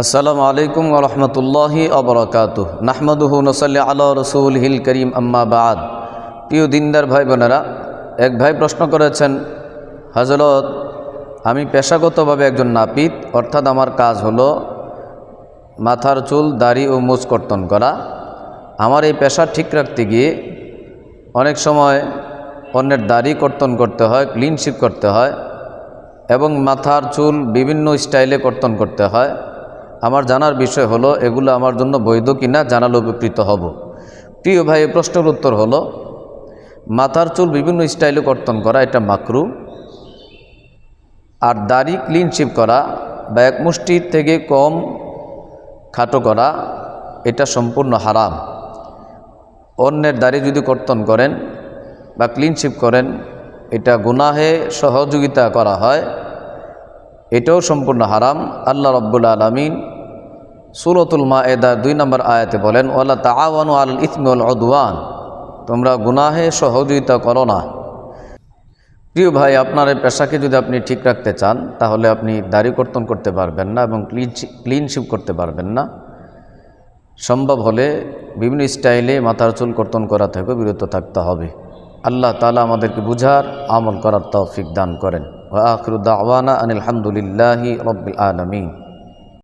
আসসালামু আলাইকুম রহমতুল্লাহি অবরকাত নাহমদুহু নসল্লি আল্লাহ রসুল হিল করিম, আম্মা বাদ। প্রিয় দিনদার ভাই বোনেরা এক ভাই প্রশ্ন করেছেন হজরত আমি পেশাগতভাবে একজন নাপিত, অর্থাৎ আমার কাজ হলো মাথার চুল, দাড়ি ও মুছ কর্তন করা। আমার এই পেশা ঠিক রাখতে গিয়ে অনেক সময় অন্যের দাড়ি কর্তন করতে হয় ক্লিনশিপ করতে হয় এবং মাথার চুল বিভিন্ন স্টাইলে কর্তন করতে হয়। আমার জানার বিষয় হলো, এগুলো আমার জন্য বৈধ কিনা জানালে উপকৃত হব। প্রিয় ভাই প্রশ্নের উত্তর হলো, মাথার চুল বিভিন্ন স্টাইলে কর্তন করা, এটা মাকরু। আর দাড়ি ক্লিন শিপ করা বা এক মুষ্টি থেকে কম খাটো করা, এটা সম্পূর্ণ হারাম। অন্যের দাড়ি যদি কর্তন করেন বা ক্লিন শিপ করেন, এটা গুনাহে সহযোগিতা করা হয়, এটাও সম্পূর্ণ হারাম। আল্লাহ রব্বুল আলমিন সুরতুল মা এদার দুই নম্বর আয়াতে বলেন ওয়াল্লা তাওয়ানু আল ইসমুল অদওয়ান তোমরা গুনাহে সহযোগিতা করো না। প্রিয় ভাই, আপনার এই পেশাকে যদি আপনি ঠিক রাখতে চান, তাহলে আপনি দাড়ি কর্তন করতে পারবেন না এবং ক্লিন ক্লিনশিপ করতে পারবেন না। সম্ভব হলে বিভিন্ন স্টাইলে মাথার চুল কর্তন করা থেকে বিরত থাকতে হবে। আল্লাহ তালা আমাদেরকে বুঝার, আমল করার তৌফিক দান করেন। ওয়া আখরুদ্দাওয়ানা আনিল হামদুলিল্লাহি রব্বিল আলমিন।